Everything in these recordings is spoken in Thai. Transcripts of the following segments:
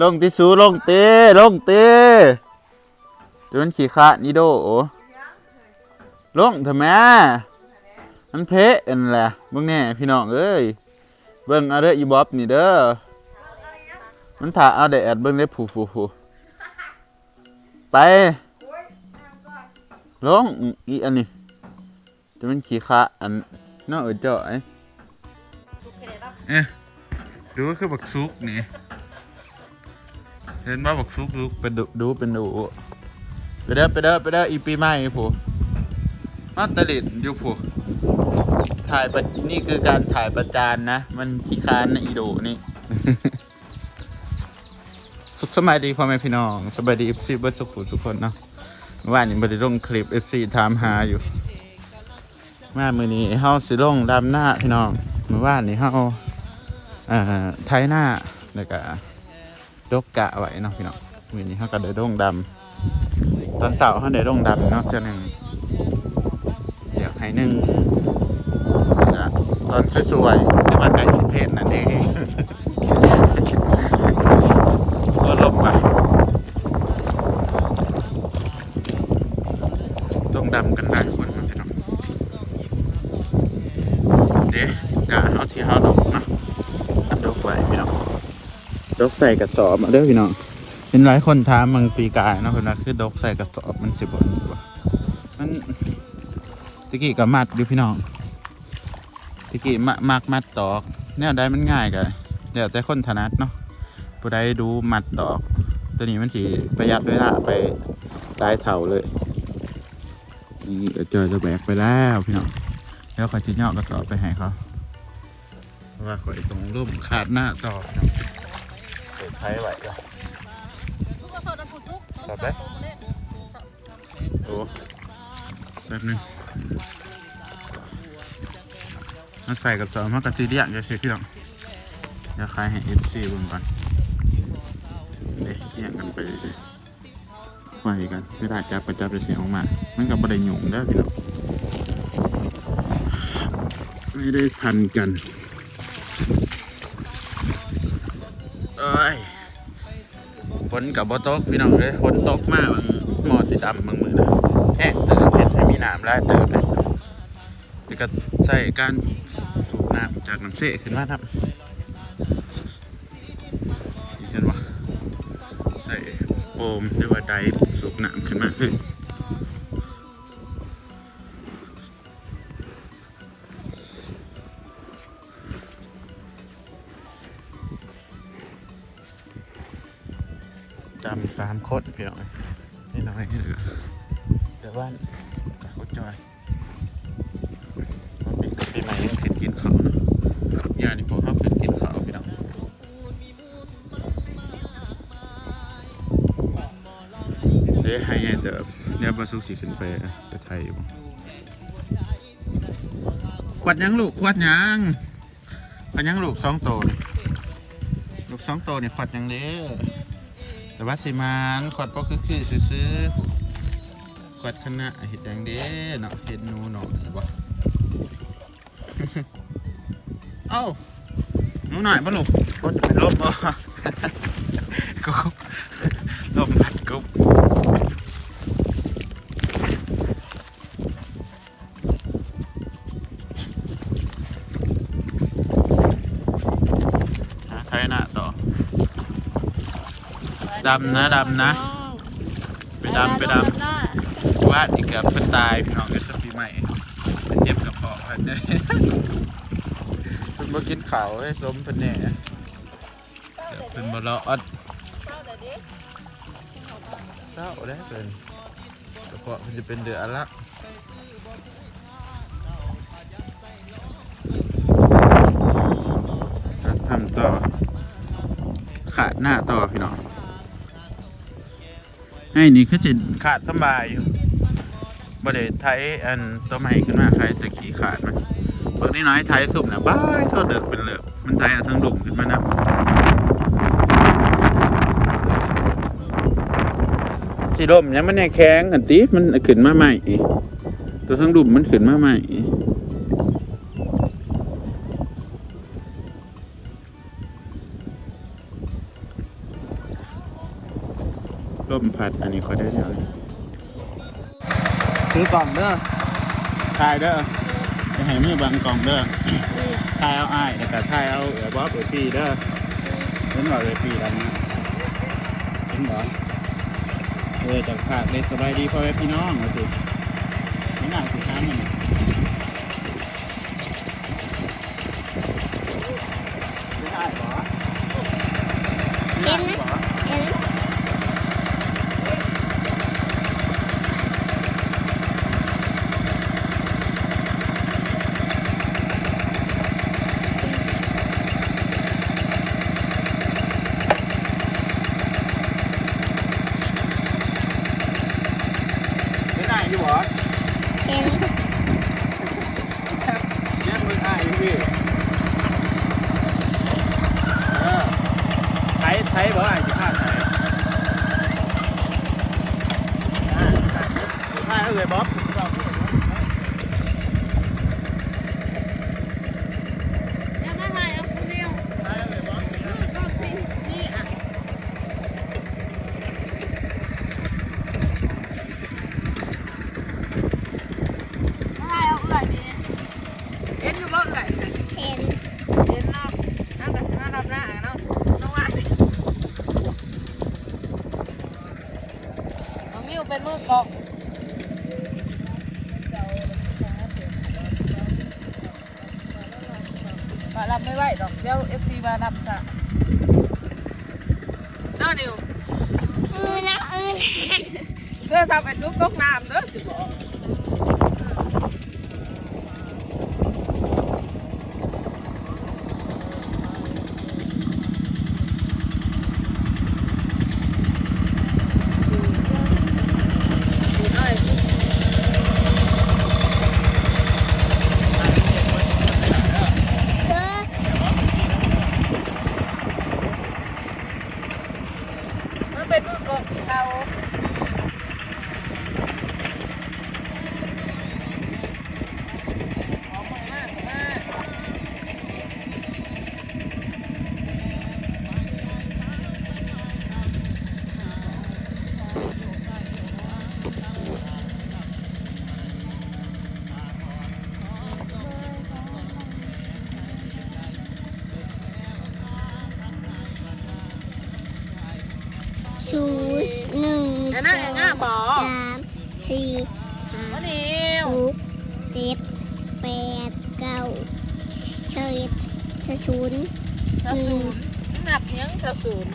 ลงที่สูลงเตลงเตจนขี้ขะนี่โดลงเถอะแม่มันเพะอันแหละเบิ่งแน่พี่น้องเอ้ยเบิ่งเอาเด้ออีบ๊อบนี่เด้อมันถ่าเอาแดดเบิ่งได้ผู้ผู้ผู้ไปลงอีอันนี้จะมันขี้ขะอันน้องเอ๋ยเจ้าไอ้เอ๊ะดูก็คือบักซุกนี่ เห็นว่าบอกซุกลุกเป็นดูดูเป็นดูไปเด้อไปเด้อไปเด้ออีปีใหม่ผู้มาตลิดอยู่ผู้ถ่ายประนี่คือการถ่ายประจานนะ มันขี้คร้านนะอีโดนี่ สุขสมัยดีพ่อแม่พี่น้องสบายดีเอฟซีเบิร์ดสุขุสุขคนเนาะเมื่อว่านยังบริลงคลิปเอฟซีถามหาอยู่มามือนี้เฮาสิลงดำหน้าพี่น้องเมื่อว่านนี้เฮาอ่าไทยหน้าแล้วก็ ดกกะไว้เนาะพี่น้องมือนี้เขาก็ได้ดงดำตอนเสาร์เขาได้ดงดำเนาะจะหนึ่งเดี๋ยวให้หนึ่งนะตอนสวยๆที่ว่าไก่สิเพศนั่นเอง ก็ลบไปร่งดำกันได้คนเนาะพี่น้องเดี๋ยวกะเอาที่เขาดกเนาะดกไว้พี่น้อง ด กใส่กระสอบมาเด้อพี่น้องเห็นหลายคนถามมังปีกายเนาะเพิ่นว่าคือดกใส่กระสอบมันสิบ่ดีวะมันตะกี้ก็มัดอยู่พี่น้องตะกี้มะมักมัดตอกแนวใดมันง่ายกะเดี๋ยวแต่คนถนัดเนาะผู้ใดดูมัดตอก ตัวนี้มันสิประหยัดเวลาไปตายเท่าเลยนี่เจอจะแบกไปแล้วพี่น้องแล้วข่อยสิเหยาะกระสอบไปให้เขาว่าข่อยตรงร่มขาดหน้าต่อพี่น้อง เปิดไหวจ้ะตัดได้โอ้แป๊บนึงมาใส่กับสองมากระซีเดียงจะเสียพี่น้องเดี๋ยวคลายให้เอฟซีบิ่งก่อนเด็กเอียงกันไปเลยไฟกันไม่ได้จับประจับจะเสียงออกมา มันก็บ่ได้หยงแล้พี่น้องไม่ได้พันกัน นกับบตกพี่น้องเลยฝนตกมากบางหมอสีดำบางมือนะแห้งเติมเห็ดให้มีน้ำลายเติมเลยแล้วก็ใส่การสูบน้ำจากน้ำเสขึ้นมาครับเห็นปะใส่โฟมหรือว่าไดสูบน้ำขึ้นมาขึ้น จำสามโคนพี่น้องนี่น้อยนี่เหลือเดี๋ยวบ้านกับคุณจอยปีปีใหม่ยังขึ้นกินเขาเนาะยานี่พวกเขาขึ้นกินเขาพี่น้องเดี๋ยวให้ไงเติบเดี๋ยวบาสุกสีขึ้นไปจะไทยอยู่บ่ขวดยังลูกขวดยังขวดยังลูกสองโตลูกสองโตวนี่ยขวดยังเด้อ ว่าสิมานขวดปอคือคือซื้อขวดคณะเห็ดแดงเด้เนาะเห็ดหนูเนาะบ่เอ้าหนูหน่อยบ่ลูกกดเป็นลบบ่ก ดำนะดำนะ ไปดำไปดำว่าอีกเกือบเป็นตายพี่น้องในสปีใหม่เป็นเจ็บกระเพาะเพิ่นเด้เพิ่นบ่กินข้าวให้สมเพิ่นแน่เดี๋ยวเพิ่นบ่รออดเศร้าได้เพิ่นกระเพาะเพิ่นจะเป็นเดือดละทำต่อขาดหน้าต่อพี่น้อง ให้นี่คือจิขาดสบายอยู่บ่ได้ไทยอันตัวใหม่ขึ้นมาใครจะขี่ขาดมันพวกนี้น้อยไทยสุ่มนะบ้ายโทษเดือดเป็นเลิกมันไทยเอาทั้งดุ่มขึ้นมานะสีดมเนี่ยมันเนี่ยแข็งอันตีมันขึ้นมาใหม่อีกตัวทั้งดุ่มมันขึ้นมาใหม่ ต้มผัดอันนี้เขาได้แล้วซื้อกล่องเด้อถ่ายเด้อจะให้มือบังกล่องเด้อถ่ายเอาอ้ายแล้วก็ถ่ายเอาเอ๋บ๊อบเอ๋ปีเด้อเห็นบ่เอ๋ปีดำนะเห็นบ่เออจากภาคเลยสบายดีพ่อแม่พี่น้องมาสิไม่น่าสิค้างมันไม่ได้เหรอเห็นไหม เห็น ไม่ได้อยู่เหรอ เห็น ยังมึงอ้ายอยู่พี่เออไทยไทยบ่อ้ายสิพาไทยอ่าไทยเอาเลยบ๊อบ จะมาถ่ายเอาคนเดียว ไทยเอาเลยบ๊อบ ต้องสินี่อะมาถ่ายเอาเอื่อยนี่เห็นอยู่บ่เอื่อยน่ะ เห็น เห็นเนาะนั่งกับสิมารับหน้าเนาะน้องว่าน้องนิ้วเป็นมือกองมารับไม่ไหวดอกเดี๋ยวเอฟซีมารับซะเนาะนิว อือนะอือนะ เพื่อทำไปซุกตกน้ำเด้อสิบอก นหนักยังสะสูน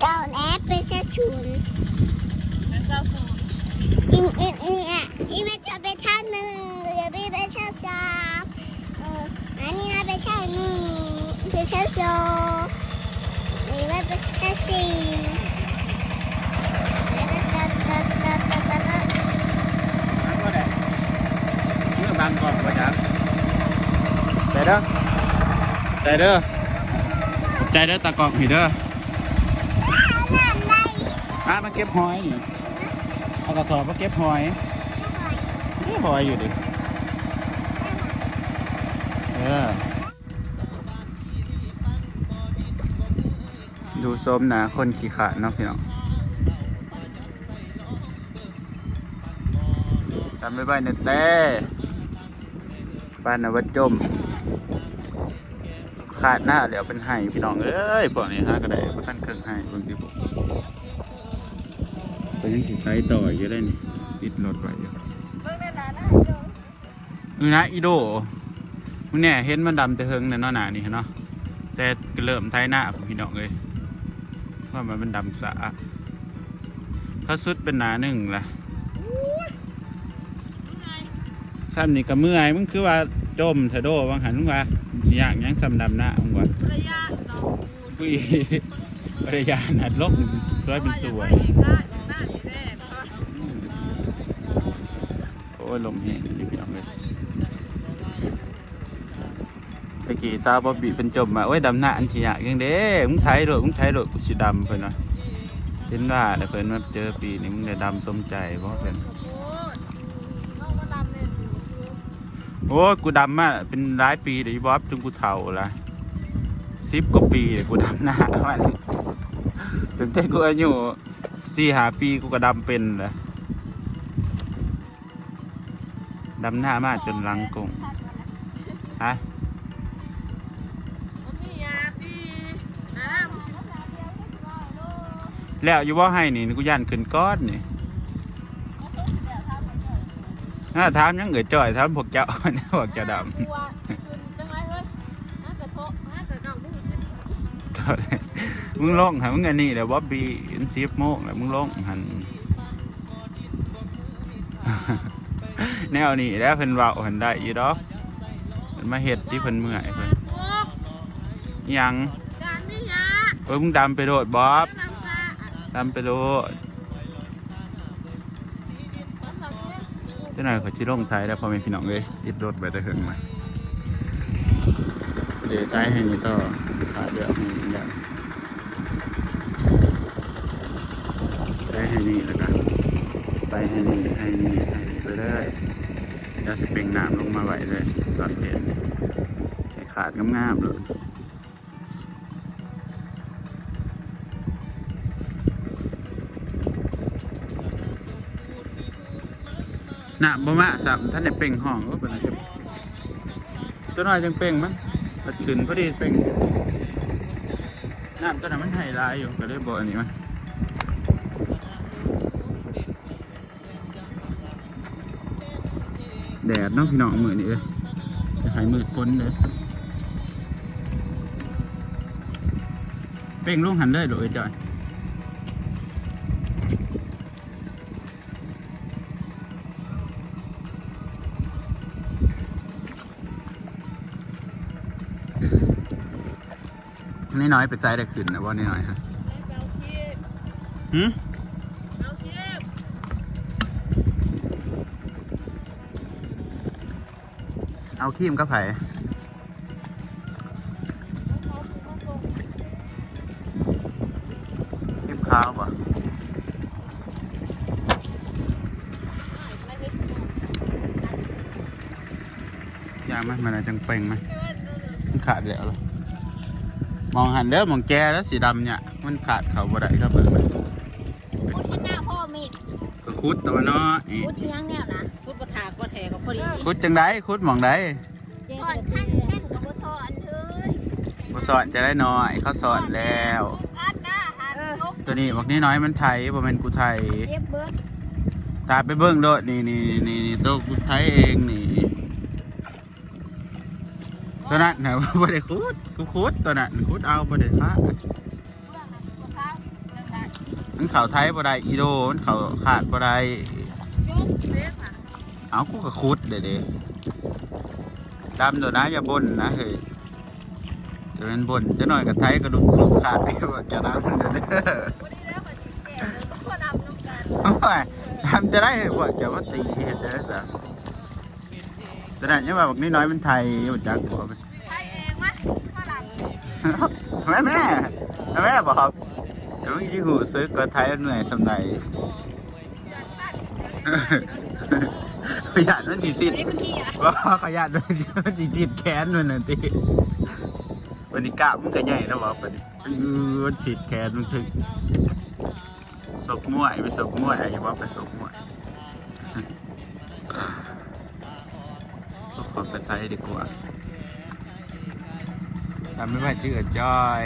เก้าแอปเป็นศูนย์เป็นสะสูนอีกอีกเนี่ยอีกมันจะเป็นชั้นหนึ่งเดี๋ยวพี่เป็นชั้นสามเอออันนี้นะเป็นชั้นหนึ่งเป็นชั้นสองนี่มันเป็นชั้นสี่แล้วก็ตัดตัดตัดตัดตัดตัดนั่นก็ได้ชื่อบางกอกว่าจังใจเด้อใจเด้อ ใจเด้อตะกอกผีเด้อน้ำไหลมามาเก็บหอยนี่เอากระสอบมาเก็บหอยนี่หอยอยู่ดิ เออ ดูส้มนะคนขี้ขลาดเนาะพี่น้องจำไม่ได้เนเต้บ้านนวัดจม ขาดหน้าเดี๋ยวเป็นไห้พี่น้องเอ้ยพวกนี้ฮะก็ได้พวกท่านเครื่องไห้บางทีผมก็ยังสิใช้ต่ออยู่เลยนี่ติดรถไว้อยู่เบิ่งได้นานนะนี่นะอีโดมึงเนี่ยเห็นมันดำแต่เฮิงในนอหนานี่เนาะแต่ก็เริ่มไทยหน้าผมพี่น้องเลยว่ามันเป็นดำสะเขาสุดเป็นหนาหนึ่งล่ะซ้ำนี่ก็เมื่อยมึงคือว่าจมเถอะโดบางหันมึงว่า สิอยากหยังซ้ำดำหน้ามึงว่าระยะน้องปุ้ยปริยานัดลกสวยเป็นสวยอีกได้หน้าอีแน่เพราะโอ้ยลมแห้งดีพี่น้องเลยตะกี้ซาวบอบบี้เป็นจมมาโอ้ยดำหน้าอันที่อยากยังเด้มึงไทยโดดมึงไทยโดดกูสิดำเพิ่นว่าเห็นว่าแต่เพิ่นมาเจอปีนี้มึงได้ดำสมใจเพราะเพิ่นโอ้ยน้ โอ้ยกูดำมาเป็นหลายปีเดี๋ยวอีบอบจนกูเฒ่าละสิบกว่าปีเลยกูดำหน้ามันอตั้งแต่กูอายุสี่หาปีกูก็ดำเป็นเลยดำหน้ามาจนหลังกงฮะมันมียาดีนะแล้วอยู่ว่าให้นี่กูย่านขึ้นก้อนนี่ น่าถามยังเกิดจ่อยถามพวกเจ้าพวกเจ้าดำมึงลงหันมึงอันนี้เดี๋ยวบ๊อบบี้อินซีฟโมกแล้วมึงลงหันแนวนี้แล้วเพิ่นเว้าเพิ่นได้อีดอกเพิ่นมาเฮ็ดที่เพิ่นเมื่อยเพิ่นยังเอ้ยมึงดำไปโดดบ๊อบดำไปโดด หน่อยเขาชิลงไทยแล้วพ่อแม่พี่น้องเลยติดรถไปแต่เหิงมาเดี๋ยวใช้ให้นี่ต่อขาเดือดอย่างใช้ให้นี่แล้วกันไปให้นี่ให้นี่ให้นี่ไปเลยเดี๋ยวสิเป่งน้ำลงมาไหวเลยตอนเพลนให้ขาดงามๆเลย น้ำบ่มาสับท่านได้เป่งห้องก็เป็นอะไรตัวน้อยจังเป่งมั้งตัดขึ้นพอดีเป่งน้ำตัวนั้นมันไฮไลท์อยู่ก็เลยบอกอันนี้มั้งแดดเนาะพี่น้องมือนี่เลยจะหายมืดพ้นเลยเป่งลงหันเลยโดยจอย นี่น้อยไปไซด์ได้ขึ้นนะว่านี่น้อยฮะเอาเทียบหืมเอาเทียบเอาครีมกับไผ่ครีมขาวป่ะยามันมันอะไรจังเป่งไหมมันขาดแล้วเหรอ มองหันเด้อมองแกแล้วสีดำเนี่ย มันขาดเขาบ่ได้ครับเบิ่งมันพูดที่หน้าพ่อมีดก็คุดตัวเนาะนี่พูดอีหยังแนวนะพูดประถาก็แทก็พอดีคุดจังไดคุดหมองไดสอนขั้นแค่นกับบ่สอนเอ้ยบ่สอนจะได้น้อยเขาสอนแล้ว อันนะฮะลูกตัวนี้บอกนี่น้อยมันไทยบ่แม่นกูไทยเรียบเบิดตามไปเบิ่งโดดนี่นี่นี่นี่ตัวกูไทยเองนี่ ตัวนั้นนะบ่ได้คูดกูคูดตัวนั้นคูดเอาบ่ได้ค่ามันเข่าไทยบ่ได้อีโดมันเข่าขาดบ่ได้จุ๊บเล็กอะเอากูก็คูดเด้เด้ดำตัวนะอย่าบ่นนะเฮ้ยจะเป็นบ่นจะหน่อยกับไทยก็ดูคลุกขาดได้บ่จะดำเด้อเด้อวันนี้แล้วมันแก่เลยก็ดำน้ำกันโอ้ยทำจะได้พวกจะมาตีเห็ดจะได้สะ แสดงว่าบอกนี่น้อยมันไทยอยู่จักบอกใช้เองไหมก็ดำแม่แม่แม่บอกเดี๋ยวมึงยี่หูซื้อก็ไทยเหนื่อยสำไหนขยันมันจีสิอันนี้เป็นที่อะว่าขยันมันจีสิแค้นมันน่ะทีวันนี้กะมันก็ใหญ่แล้วบอกวันนี้มันฉีดแค้นมันถึงสกมวยไปสกมวยอย่าว่าไปสกม ไปไทยดีกว่าทำไม่ไหวจืดจอย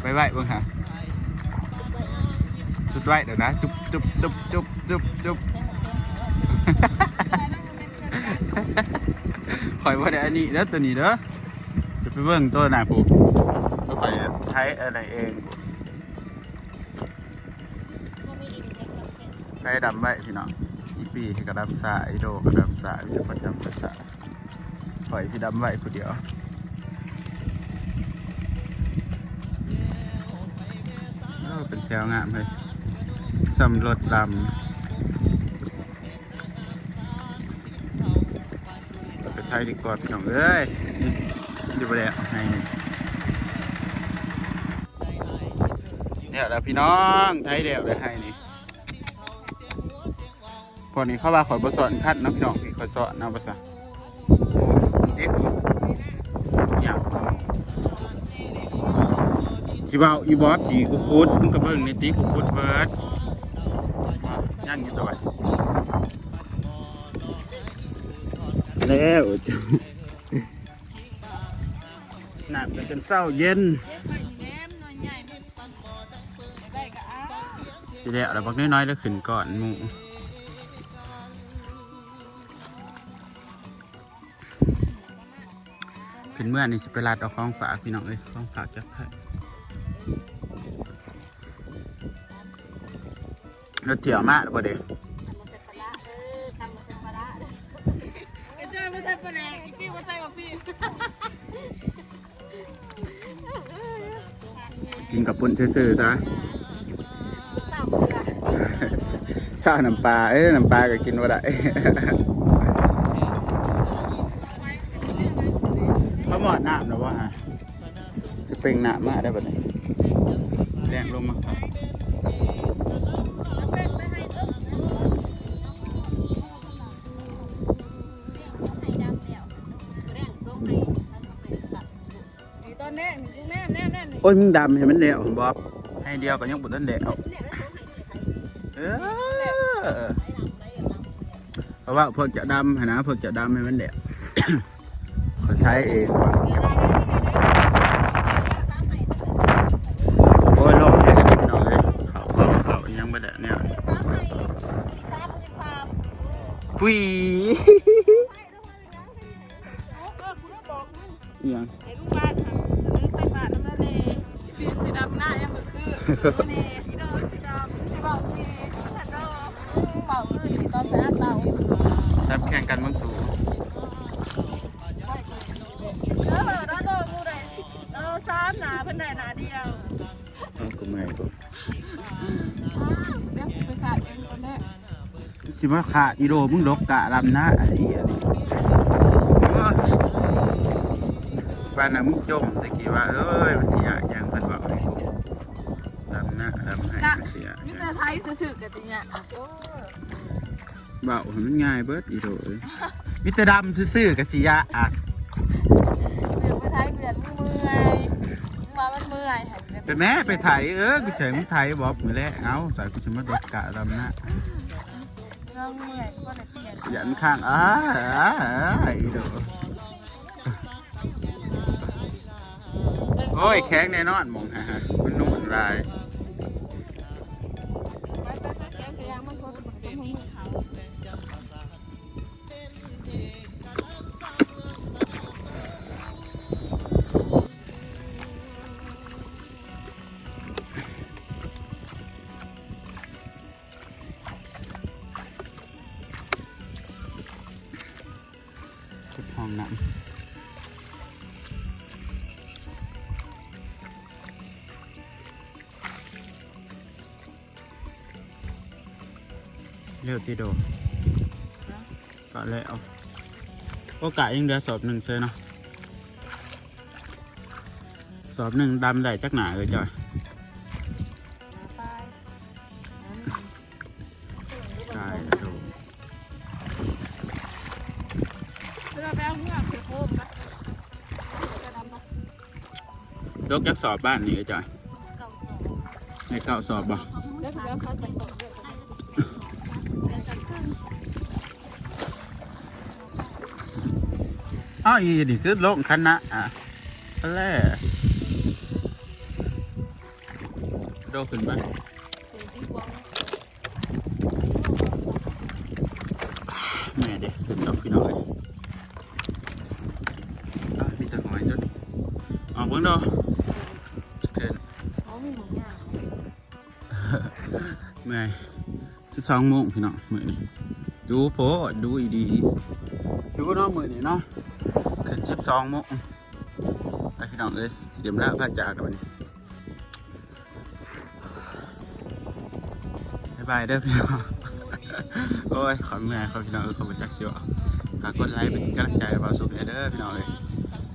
ไปไหวบ้างฮะสุดไหวเดี๋ยวนะ จุบจุบจุบจุบจุบจุบคอยว่าได้อันนี้เด้อตัวนี้เด้อจะไปเบิ่งตัวหนาผูก็ไปไทยอะไรเองไทยดำไว้พี่น้องอีปีกระดำสายโดกระดำสายจะประจำประสา ปล่อยพี่ดำไว้ผู้เดียวเป็นแถวงามเลยสำรถลำไปไทยดีกว่าพี่น้องเอ้ยนี่อยู่ไปแล้วให้นี่เนี่ยแล้วพี่น้องไทยเดียวเลยให้นี่พอนี้เข้ามาขอยบสอนคัดเนาะพี่น้องพี่ขอยสอนนะภาษา เด็กอย่างสิเว้าอีบอสตีกูโคุดมึงก็เบิ่งในตีกูโคุดเบิดอะย่างอยู่ตัวไว้แล้วจ้ะน้ำกันจนเศร้าเย็นเย็บไปแหนมหน่อยใหญ่ได้ก็อ้าสิแล้วแล้วบักน้อยๆแล้วขึ้นก่อนหมู่ ขึ้นเมื่อนี่สิไปลาดเอาของฝากพี่น้องเอ้ยของฝากจากไทยรถเที่ยวมากหรือเปล่าเด็กไอ้เจ้าไม่ใช่ปลาแดกอีกพี่ว่าใช่ป่ะพี่กินกับปุ่นซื่อๆซะเต่าเกลือซาน้ำปลาเอ้ยน้ำปลาก็กินว่าได้ เขาหมอดน้ำนะว่าฮะ สปริงน้ำมากได้ปะเนี่ยแรงลงมาครับโอ้ยมึงดำเห็นมันเละผมบอกให้เดียวก็ยังบุตันเละเออเพราะว่าพวกจะดำนะพวกจะดำให้มันเละเขาใช้เองก่อน ปุ้ยเอียงไอ้ลูกบ้านค่ะสนึกใส่บาทน้ำนั่นเองสีสีดำหน้ายังก็คือนี่สีดำสีดำสีเบาสีฮัลโหลเบาคืออยู่ตอนแพ้เบาทับแข่งกันมังสูเอ สิว่าขาดอีโดมึงลกกะลำหน้าไอ้เหี้ยนี่โอ้ยบ้านน่ะมึงจมตะกี้ว่าเอ้ยมันสิอยากหยังเพิ่นบอกให้กูลำหน้าลำให้กะมันสิอยากหมิยังแต่ไทยซื่อๆกันจริงอะโอ้เบาให้มันง่ายเบิดอีโดเอ้ยมิตรดำซื่อๆกะสิยะอะเดี๋ยวไปไทยเปลี่ยนมือเมื่อยมามันเมื่อยหันไปแม่ไปไถเออกูเฉยมึงไถบอกมือแรกเอ้าใส่กูสิมาลกกะลำหน้า เมื่อยก็เลยเปลี่ยนยันข้างอ้าอ้าอ้าอีโดโอ้ยแข็งแน่นอนมองฮะฮะมันนุ่มลายำเร็วตีโดก็แล้วโอกาสยังเหลือสอบหนึ่งเซยเนาะสอบหนึ่งดำได้จักหนาเลยจ้อยตายตายโดเราไปเอาเมื่อเสือโคมนะจะดำนะยกจักสอบบ้านนี่เลยจ้อยในเก่าสอบบ่เดี๋ยวเดี๋ยวเขาจะตกเย อะอ้าวอีนี่คือลงคณะอะอะไรโดขึ้นไปถึงที่กวางแม่เด็กขึ้นดอกพี่น้อยอะมีแต่หอยจนออกเบิ่งดอกจะเกินเขาไม่เหมือนเนี่ยเมื่อยสิบสองโมงพี่น้องมื้อนี้ดูโพดดูอีดีดูเนาะมื้อนี้เนาะ ขึ้นสิบสองโมงไปพี่น้องเลยเดี๋ยวละพระจากกันวันนี้บายบายเด้อพี่น้องโอ้ยขอเมื่อยขอพี่น้องเออขอบคุณจักชิวฝากกดไลค์เป็นกำลังใจให้เราสุขเด้อพี่น้องเลย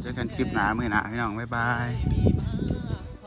เจอกันคลิปหน้ามื้อหน้าพี่น้องบายบาย